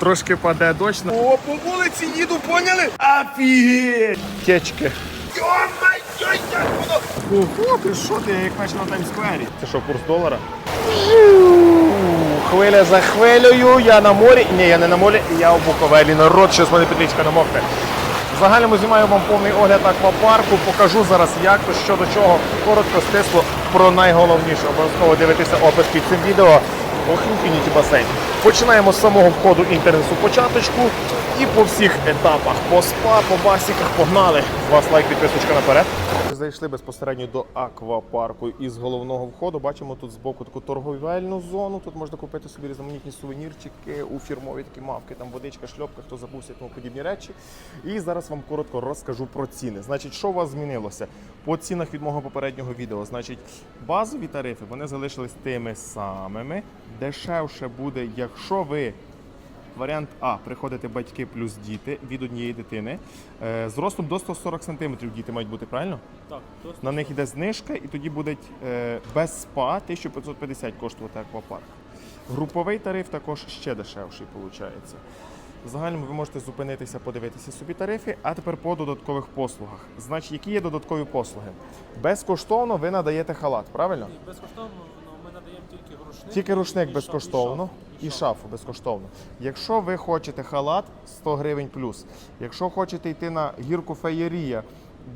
Трошки паде дощ. О, по вулиці їду, поняли? Офігеть! Течки. Ого, ти що ти, як наче на Таймсквері? Це що, курс долара? Хвиля за хвилею, я на морі. Ні, я не на морі, я у Буковелі. Народ, щось мене підлічка намокне. В загальному знімаю вам повний огляд аквапарку, покажу зараз, як то, що до чого. Коротко, стисло про найголовніше. Обов'язково дивитися опис під цим відео. Infinity басейн. Починаємо з самого входу інтернету початочку і по всіх етапах. По спа, по басіках погнали. Вас лайк, підписочка наперед. Зайшли безпосередньо до аквапарку із головного входу. Бачимо тут збоку таку торговельну зону. Тут можна купити собі різноманітні сувенірчики у фірмові такі мавки, там водичка, шльопка, хто забувся, тому подібні речі. І зараз вам коротко розкажу про ціни. Значить, що у вас змінилося? По цінах від мого попереднього відео. Значить, базові тарифи вони залишились тими самими. Дешевше буде, якщо ви Варіант А приходити батьки плюс діти від однієї дитини. Е, З ростом до 140 см діти мають бути, правильно? Так, На них йде знижка, і тоді буде е, без спа 1550 коштувати аквапарк. Груповий тариф також ще дешевший, виходить. В загальному ви можете зупинитися, подивитися собі тарифи, а тепер по додаткових послугах. Значить, які є додаткові послуги? Безкоштовно ви надаєте халат, правильно? і безкоштовно ну, ми надаємо тільки рушник. Тільки рушник і безкоштовно і і шаф. шафу безкоштовно. Якщо ви хочете халат 100 гривень плюс. Якщо хочете йти на гірку феєрія,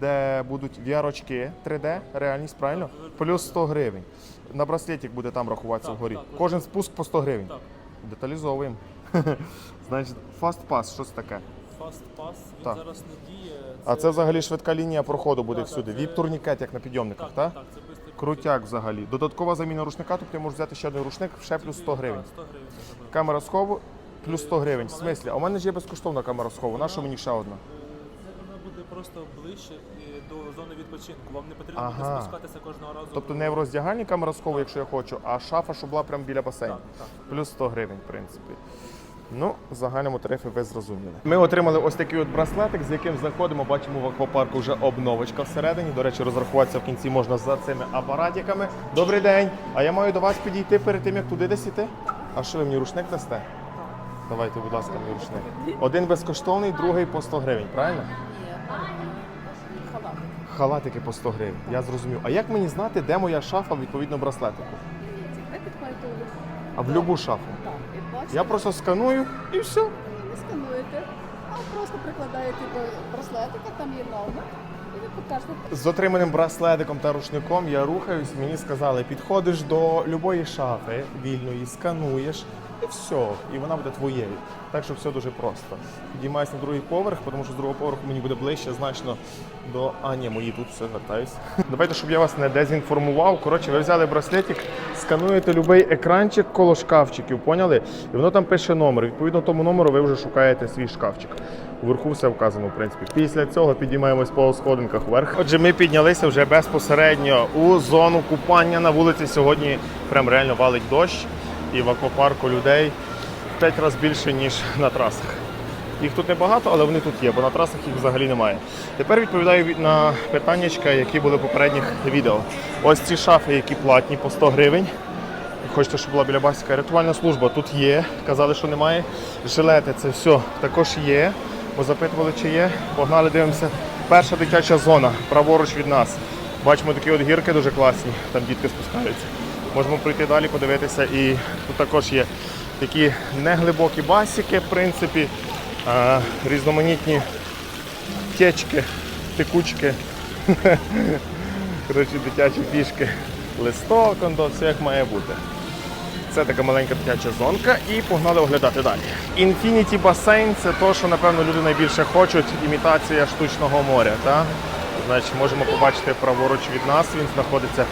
де будуть в'ярочки 3D, реальність, правильно? Плюс 100 гривень. На браслетик буде там рахуватися Так, вгорі. так, Кожен спуск по 100 гривень. Так, Деталізовуємо. Значить, Fast Pass, що це таке? Pass, він Так. зараз не діє. А це взагалі швидка лінія проходу буде Так, так, всюди. це- Віп-турнікет, як на підйомниках, так, так? так, це бистрий Крутяк взагалі. Додаткова заміна рушника, тобто ти можеш взяти ще один рушник, ще плюс 100 гривень. Так, 100 гривень. Камера схову плюс 100 гривень. В смислі? А у мене ж є безкоштовна камера схову. На що мені ще одна? Вона буде просто ближче до зони відпочинку. Вам не потрібно Ага. буде спускатися кожного разу. Тобто не в роздягальні камера схову, якщо я хочу, а шафа, щоб була прямо біля басейну. Так, так. Плюс 100 гривень, в принципі. Ну, в загальному тарифи ви зрозуміли. Ми отримали ось такий от браслетик, з яким заходимо. Бачимо в аквапарку вже обновочка всередині. До речі, розрахуватися в кінці можна за цими апаратиками. Добрий день! А я маю до вас підійти перед тим, як туди десь іти? А що ви мені рушник дасте? Давайте, будь ласка, мені рушник. Один безкоштовний, другий по 100 гривень, правильно? халат. Халатики по 100 гривень. Я зрозумів. А як мені знати, де моя шафа відповідно браслетику? А в любу шафу. Бачите, Я просто сканую і все. не скануєте, а просто прикладаєте до браслетика, там є номер. З отриманим браслетиком та рушником я рухаюсь. Мені сказали, підходиш до любої шафи вільної, скануєш і все. І вона буде твоєю. Так що все дуже просто. Підіймаюсь на другий поверх, тому що з другого поверху мені буде ближче значно до. А, ні, мої тут все звертаюсь. Давайте, щоб я вас не дезінформував. Коротше, ви взяли браслетик, скануєте будь-який екранчик коло шкафчиків, поняли? І воно там пише номер. Відповідно тому номеру ви вже шукаєте свій шкафчик. Уверху все вказано, в принципі. Після цього підіймаємось по сходинках вверх. Отже, ми піднялися вже безпосередньо у зону купання на вулиці. Сьогодні прям реально валить дощ, і в аквапарку людей 5 разів більше, ніж на трасах. Їх тут небагато, але вони тут є, бо на трасах їх взагалі немає. Тепер відповідаю на питання, які були в попередніх відео. Ось ці шафи, які платні по 100 гривень. Хочете, щоб була біля басіка. Рятувальна служба тут є. Казали, що немає. Жилети це все також є. Бо запитували, чи є. Погнали, дивимося. Перша дитяча зона, праворуч від нас. Бачимо такі от гірки дуже класні, там дітки спускаються. Можемо пройти далі, подивитися. І тут також є такі неглибокі басіки, в принципі, різноманітні течки, текучки. Коротше, дитячі фішки. Листок, ондо, все як має бути. Це така маленька дитяча зонка і погнали оглядати далі. Infinity басейн це то, що напевно люди найбільше хочуть. Імітація штучного моря. Та? Значить, можемо побачити праворуч від нас. Він знаходиться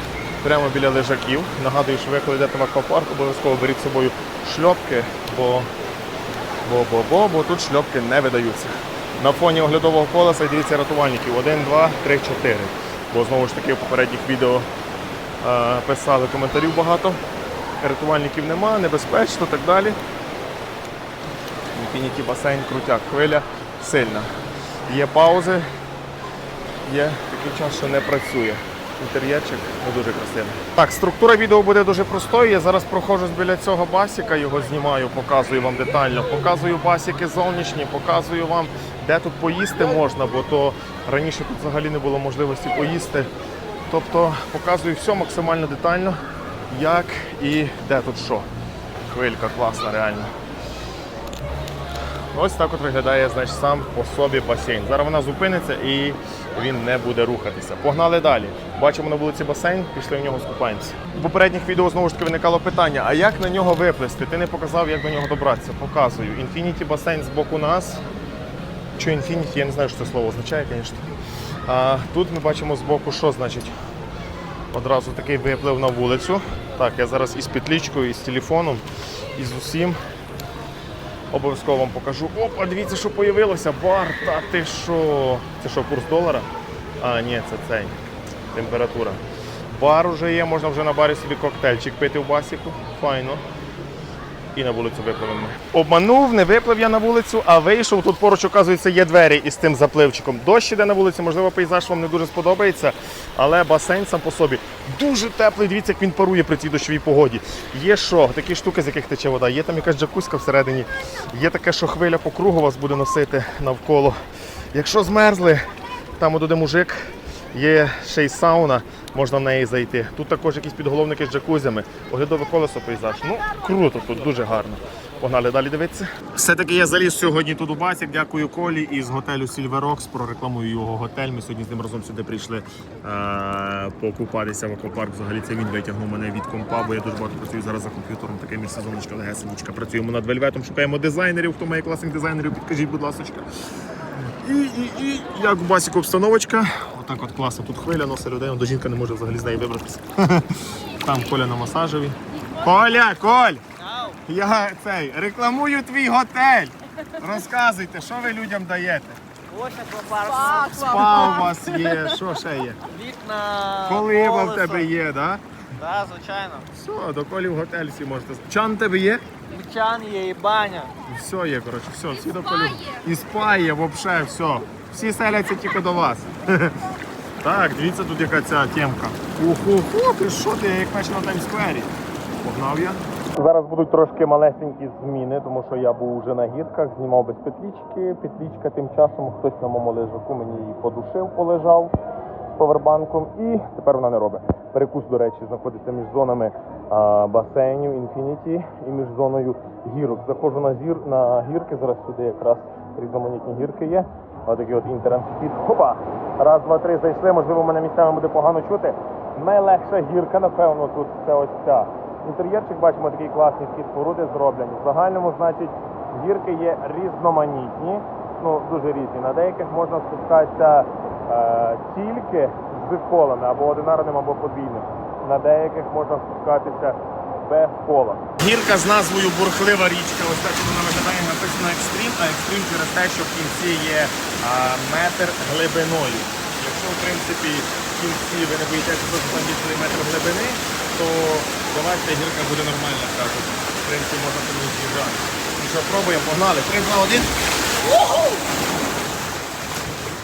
прямо біля лежаків. Нагадую, що ви коли йдете в аквапарк, обов'язково беріть з собою шльопки, бо, бо, бо, бо, бо тут шльопки не видаються. На фоні оглядового колеса дивіться рятувальників 1, 2, 3, 4. Бо знову ж таки в попередніх відео е, писали коментарів багато. Рятувальників нема, небезпечно так далі. Інфініті басейн, крутяк, хвиля сильна. Є паузи, є такий час, що не працює. Інтер'єрчик не дуже красивий. Так, структура відео буде дуже простою. Я зараз проходжу біля цього басіка, його знімаю, показую вам детально. Показую басіки зовнішні, показую вам, де тут поїсти можна, бо то раніше тут взагалі не було можливості поїсти. Тобто показую все максимально детально, як і де тут що. Хвилька класна, реально. Ось так от виглядає значить, сам по собі басейн. Зараз вона зупиниться і він не буде рухатися. Погнали далі. Бачимо на вулиці басейн, пішли в нього скупаємося. У попередніх відео знову ж таки виникало питання: а як на нього виплисти? Ти не показав, як до нього добратися. Показую. Інфініті басейн з боку нас. Що інфініті, я не знаю, що це слово означає, звісно. А тут ми бачимо з боку, що значить. Одразу такий виплив на вулицю. Так, я зараз із петлічкою, із телефоном, і з усім. Обов'язково вам покажу. Опа, дивіться, що появилося. Бар, та ти що? Це що, курс долара? А, ні, це цей. Температура. Бар уже є, можна вже на барі собі коктейльчик пити в басіку. Файно. І на вулицю випливемо. Обманув, не виплив я на вулицю, а вийшов. Тут поруч, оказується, є двері із тим запливчиком. Дощ іде на вулиці, можливо, пейзаж вам не дуже сподобається, але басейн сам по собі дуже теплий. Дивіться, як він парує при цій дощовій погоді. Є що? Такі штуки, з яких тече вода. Є там якась джакузька всередині. Є таке, що хвиля по кругу вас буде носити навколо. Якщо змерзли, там де мужик. Є ще й сауна, можна в неї зайти. Тут також якісь підголовники з джакузями, оглядове колесо пейзаж. Ну, круто тут, дуже гарно. Погнали далі дивитися. Все-таки я заліз сьогодні тут у Басік. Дякую Колі із готелю Rocks. Прорекламую його готель. Ми сьогодні з ним разом сюди прийшли е- покупатися в аквапарк. Взагалі це він витягнув мене від компа, бо я дуже багато працюю зараз за комп'ютером. Таке міжсезоночка, легесенічка. Працюємо над вельветом, шукаємо дизайнерів. Хто має класних дизайнерів, підкажіть, будь ласка. І, і, і як у басіку обстановочка. Отак от класно. Тут хвиля носить людей, до жінка не може взагалі з неї вибратися. Там Коля на масажеві. Коля, Коль! Я цей рекламую твій готель. Розказуйте, що ви людям даєте? Ось Спа у вас є, що ще є? вікна, Колиба в тебе є, да? Так, звичайно. Все, до колі в готель всі можете. Чан тебе є? Бічан є і баня. Все є, коротше, все, всі до колі. І спа є, взагалі, все. Всі селяться тільки до вас. Так, дивіться тут яка ця темка. Уху-ху, ти що ти, як наче на таймсквері. Погнав я. Зараз будуть трошки малесенькі зміни, тому що я був вже на гірках, знімав без петлічки. Петлічка тим часом хтось на моєму лежаку мені її подушив, полежав повербанком і тепер вона не робить. Перекус, до речі, знаходиться між зонами а, басейнів Infinity і між зоною гірок. Заходжу на зір на гірки. Зараз сюди якраз різноманітні гірки є. Отакий от інтернет спід. Хопа! Раз, два, три зайшли. Можливо, мене місцями буде погано чути. Найлегша гірка, напевно, тут це ось ця. Інтер'єрчик бачимо такий класний такі споруди зроблені. В загальному, значить, гірки є різноманітні, ну дуже різні. На деяких можна спускатися тільки з колами або одинарним, або подвійним. На деяких можна спускатися без кола. Гірка з назвою Бурхлива річка. Ось так вона виглядає написано екстрім, а екстрім через те, що в кінці є а, метр глибиною. Якщо в принципі в кінці ви не боїтеся, є метр глибини, то давайте гірка буде нормальна, кажуть. В принципі, можна ній з'їжджати. Ну що, пробуємо, погнали. 3, 2, 1.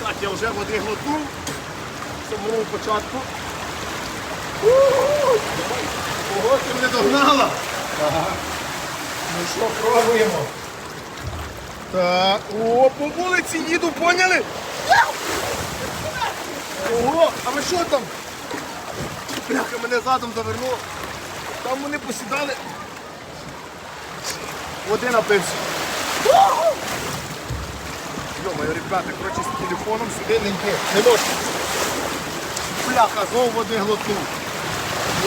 Так, я вже води глотнув. В самому початку. Ого, ти мене догнала! Ну що, пробуємо. Так, о, по вулиці їду, поняли? Ого, а ви що там? Бляха, мене задом завернуло. Там вони посідали. Води напився. Йо-моє, ребята, коротше, з телефоном сюди не йди. Не можна. Бляха, знову води глотнув.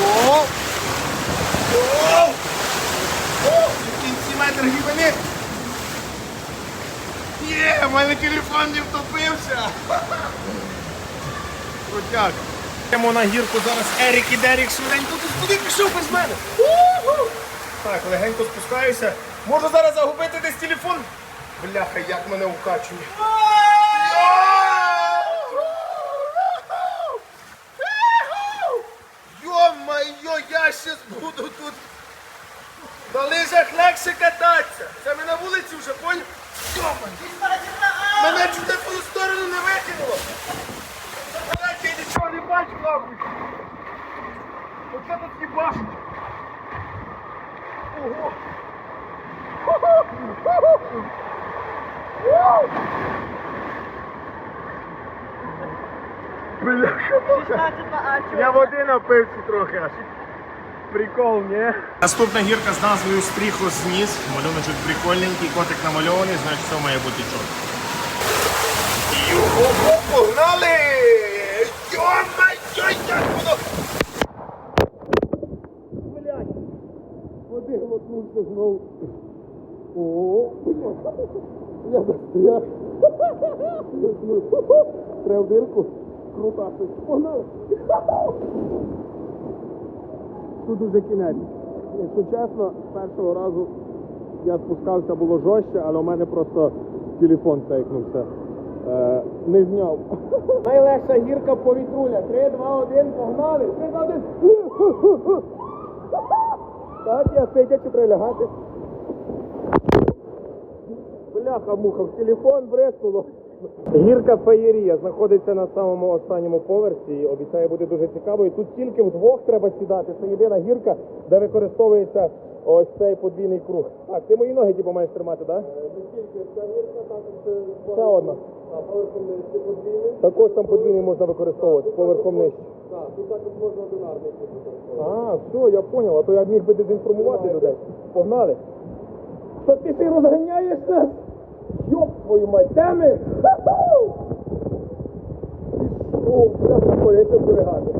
О! О! О! І в кінці метр глибини. Є, в мене телефон не втопився. Крутяк. Йдемо на гірку зараз Ерік і Дерік швиденько тут куди пішов без мене. Так, легенько спускаюся. Можу зараз загубити десь телефон. Бляха, як мене вкачує. Йо-майо, я щас буду тут. На лижах легше кататися. Це ми на вулиці вже поняв? Йо-майо. Мене чуть на твою сторону не викинуло. Я нічого не бачу, хлопці. Бля, що 16 а чого? Я води напився трохи аж. Прикол, ні? Наступна гірка з назвою Стріхо зніс. Малюночок прикольненький, котик намальований, значить все має бути чорт. Його погнали! Йо-моє, як воно! Блядь! Води глотнувся знову. О, бля. Я застряг. Треба в дирку. Крута щось. Погнали! Тут уже кінець. Якщо чесно, з першого разу я спускався було жорстче, але у мене просто телефон тейкнувся. Е, не зняв. Найлегша гірка повітруля. 3, 2, 1, погнали! 3, 2, 1. Так, я сидячи прилягати. Бляха муха, в телефон бреснуло. Гірка Феєрія знаходиться на самому останньому поверсі. і Обіцяє бути дуже цікавою. Тут тільки вдвох треба сідати. Це єдина гірка, де використовується ось цей подвійний круг. Так, ти мої ноги типу, маєш тримати, так? Не тільки ця гірка, також ще одна. А поверхом нижче подвійний? Також там подвійний можна використовувати, поверхом нижче. Так, тут також можна одинарний А, все, я зрозумів. А то я міг би дезінформувати людей. Погнали. То ти си розганяєш Йоп твою мать, де ми? О, я заходився зберігати.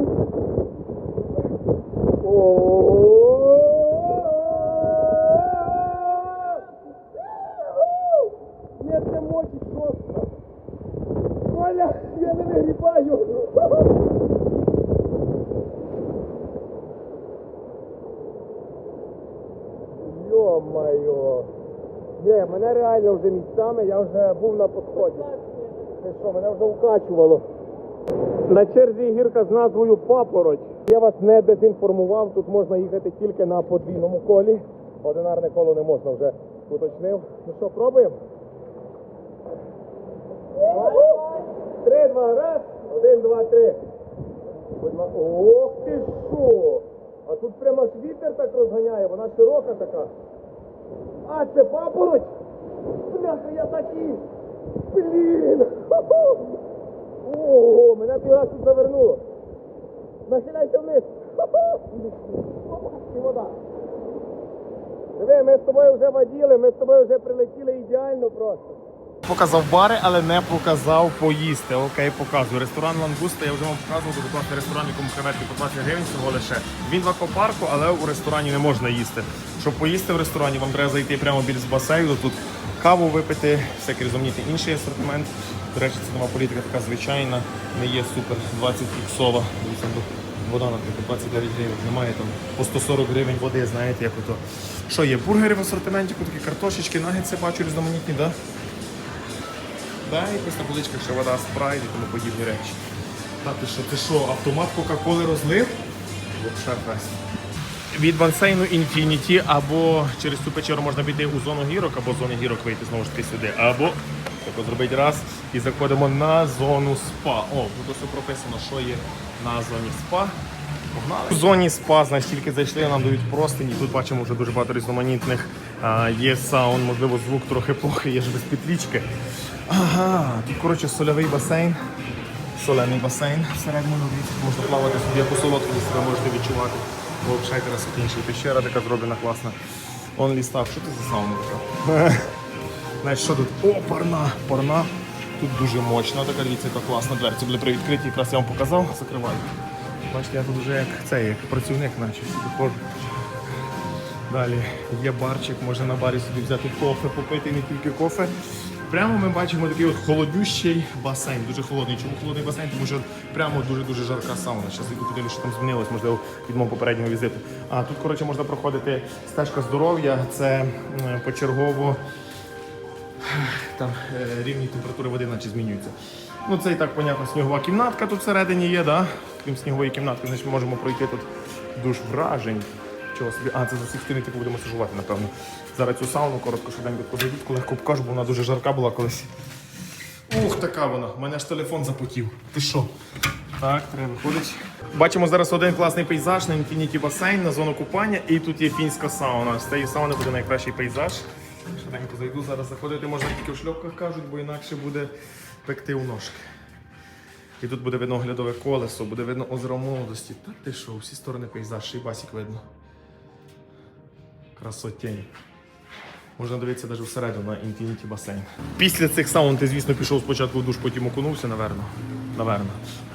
Ні, це мочить жорстко. Коля, я не вигрібаю. Йо-моє. Ні, мене реально вже місцями, я вже був на підході. Ти що, мене вже укачувало. На черзі гірка з назвою Папороть. Я вас не дезінформував, тут можна їхати тільки на подвійному колі. Одинарне коло не можна вже уточнив. Ну що, пробуємо? Три, два, раз. Один, два, три. Ох ти що! А тут прямо ж вітер так розганяє, вона широка така. А, це папороть? Бляха, я такий! Блін! Ого, мене той раз тут завернуло. Нахиляйся вниз. І вода. Диви, ми з тобою вже воділи, ми з тобою вже прилетіли ідеально просто. Показав бари, але не показав поїсти. Окей, показую. Ресторан Лангуста, я вже вам показував, дуже класний ресторан, якому креветки по 20 гривень всього лише. Він в аквапарку, але у ресторані не можна їсти. Щоб поїсти в ресторані, вам треба зайти прямо біля з басейну, тут каву випити, всякий різноманітний інший асортимент. До речі, це нова політика така звичайна, не є супер 20 іксова. Дивіться, Вода, наприклад, 29 гривень, немає там по 140 гривень води, знаєте, як ото. Що є? Бургери в асортименті, такі картошечки, нагетси бачу різноманітні, так? Да? Да, якось на поличках ще вода, спрайт і тому подібні речі. Та ти що, ти що, автомат Кока-Коли розлив? Вообще фест. Від басейну Infinity або через цю печеру можна піти у зону гірок, або з зони гірок вийти знову ж таки сюди. Або тако зробити раз і заходимо на зону спа. О, тут все прописано, що є на зоні спа. Погнали. У зоні спа, значить, тільки зайшли, нам дають простині. Тут бачимо вже дуже багато різноманітних. А, є саун, можливо, звук трохи плохий, є ж без петлічки. Ага, тут коротше сольовий басейн. Соляний басейн всередині дивіться, можна плавати собі, як у солодкому себе можете відчувати. Бо взагалі красотінша. І пещера така зроблена класна. Он лістав. Що це за сауна така? Знаєш, що тут? О, парна! Парна. Тут дуже мощна, така дивіться, яка класна дверці були привідкриті, якраз я вам показав, закриваю. Бачите, я тут вже як цей, як працівник наче виходжу. Далі є барчик, можна на барі собі взяти кофе, попити не тільки кофе. Прямо ми бачимо такий от холодющий басейн, дуже холодний. Чому холодний басейн? Тому що прямо дуже-дуже жарка сауна. Зараз іду подивлюся, що там змінилось, можливо, від мого попереднього візиту. А тут, коротше, можна проходити стежка здоров'я, це почергово там е, рівні температури води наче змінюються. Ну це і так, понятно, снігова кімнатка тут всередині є, да? крім снігової кімнатки, значить ми можемо пройти тут душ вражень. Чого собі? А, це з усіх стіни типу будемо сижувати, напевно. Зараз цю сауну коротко швиденько позайдіть, легко покажу, бо вона дуже жарка була колись. Ух, така вона. У мене ж телефон запотів. Ти що? Так, треба виходити. Бачимо зараз один класний пейзаж на інфініті басейн, на зону купання, і тут є фінська сауна. З цієї сауни буде найкращий пейзаж. Швиденько зайду, зараз заходити можна тільки в шльопках кажуть, бо інакше буде пекти у ножки. І тут буде видно оглядове колесо, буде видно озеро молодості. Та ти що, всі сторони пейзаж, й басік видно. Красотень. Можна дивитися навіть всередину на інфініті басейн. Після цих саун ти, звісно, пішов спочатку в душ, потім окунувся, наверно. Наверно.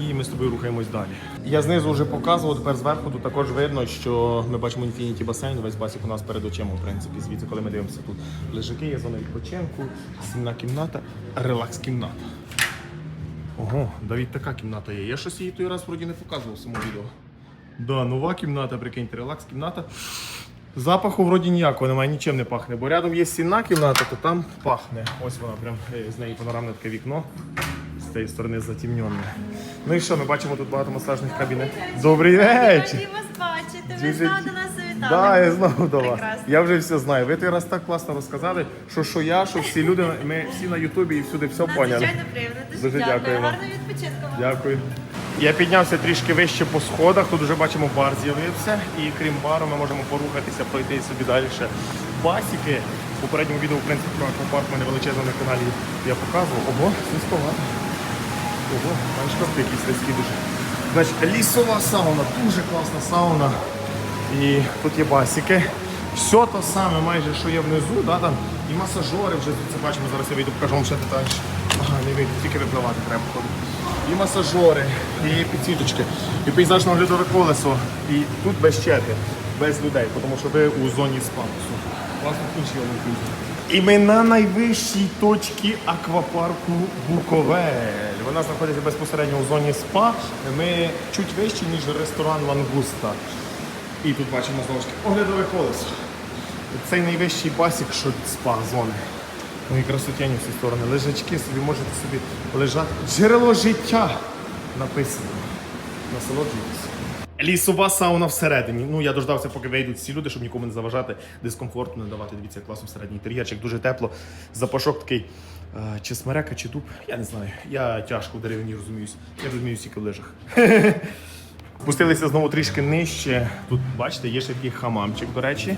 І ми з тобою рухаємось далі. Я знизу вже показував, тепер зверху тут також видно, що ми бачимо інфініті басейн, весь басік у нас перед очима, в принципі, звідси, коли ми дивимося тут. Лежаки, є зона відпочинку, сімна кімната, релакс-кімната. Ого, навіть така кімната є. Я щось її той раз вроді не показував в самому відео. Да, нова кімната, прикиньте, релакс-кімната. Запаху вроді ніякого немає, нічим не пахне. Бо рядом є стінна кімната, то там пахне. Ось вона прям е, з неї панорамне таке вікно. З цієї сторони затемнене. Ну і що, ми бачимо тут багато масажних кабінет. Добрий вечір! Раді вас бачити. Ви Дуже знову до нас завітали. Да, я знову до вас. Прекрасно. Я вже все знаю. Ви той раз так класно розказали, що що я, що всі люди, ми всі на Ютубі і всюди все поняли. Надзвичайно приємно. Дуже, дякую. дякую. Гарного відпочинку вам. Дякую. Я піднявся трішки вище по сходах. Тут вже бачимо бар з'явився. І крім бару, ми можемо порухатися, пройти собі далі. Басіки. В попередньому відео, в принципі, про аквапарк мене величезно на каналі я показував. Ого, слизьковато. Ого, маєш шкафти якісь слизькі дуже. Значить, лісова сауна, дуже класна сауна. І тут є басіки. Все те саме майже, що є внизу, да, там і масажори вже це бачимо, зараз я вийду, покажу вам ще детальніше. Ага, не вийду, тільки випливати треба ходити. І масажори, і підсвіточки, і пейзажно оглядове колесо. І тут без черги, без людей, тому що ви у зоні спамусу. Класно включили І ми на найвищій точці аквапарку Буковель. Вона знаходиться безпосередньо у зоні спа. Ми чуть вищі, ніж ресторан Лангуста. І тут бачимо знову ж таки оглядове колесо. Цей найвищий басік, що спа зони. Ну і красотяні всі сторони. Лежачки собі можете собі лежати. Джерело життя написано. Насолоджуйтесь. Лісова сауна всередині. Ну я дождався, поки вийдуть всі люди, щоб нікому не заважати, дискомфорту не давати. Дивіться, як класно всередній інтер'єрчик, дуже тепло. Запашок такий. е, Чи смерека, чи дуб, я не знаю. Я тяжко в деревині розуміюсь. Я розумію тільки в лижах. Спустилися знову трішки нижче. Тут, бачите, є ще такий хамамчик, до речі,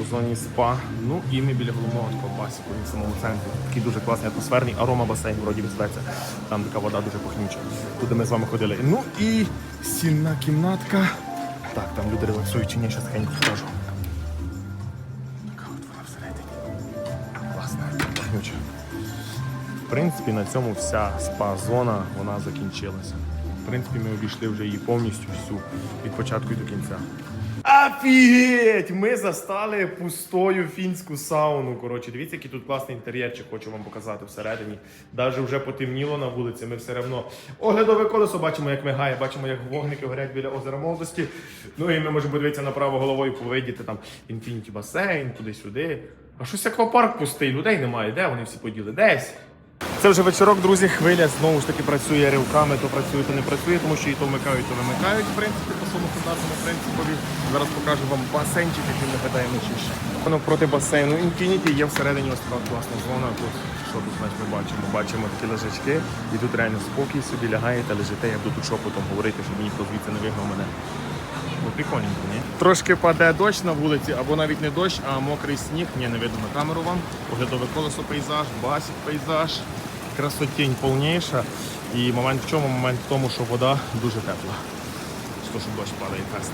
у зоні спа. Ну і ми біля головного такого басіку в самому центрі. Такий дуже класний атмосферний арома басейн, вроді зветься. Там така вода дуже пахнюча. Туди ми з вами ходили. Ну і сільна кімнатка. Так, там люди релаксують чи ні, ще тихенько покажу. Така от вона всередині. Класна. В принципі, на цьому вся спа-зона вона закінчилася. В принципі, ми обійшли вже її повністю всю від початку і до кінця. Офігеть! Ми застали пустою фінську сауну. Коротше, дивіться, який тут класний інтер'єрчик, хочу вам показати всередині. Даже вже потемніло на вулиці, ми все одно оглядове колесо бачимо, як мигає, бачимо, як вогники горять біля озера молодості. Ну і ми можемо подивитися направо головою, повидіти там інфініті басейн, туди-сюди. А щось аквапарк пустий, людей немає. Де вони всі поділи? Десь. Це вже вечорок, друзі. Хвиля знову ж таки працює ривками, то працює, то не працює, тому що і то вмикають, то вимикають, в принципі, по своєму стандартному принципові. Зараз покажу вам басейнчик, який виглядає вночіше. Воно проти басейну Infinity є всередині ось така класна зона. Тут що тут значить, ми бачимо? Бачимо такі лежачки, і тут реально спокій собі лягаєте, лежите. Я буду тут шепотом говорити, щоб ніхто звідси не вигнав мене. Ну, прикольненько, ні? Трошки паде дощ на вулиці, або навіть не дощ, а мокрий сніг. Ні, не видно на камеру вам. Оглядове колесо пейзаж, басік пейзаж, красотінь повніша. І момент в чому? Момент в тому, що вода дуже тепла. Що, ж дощ падає фест.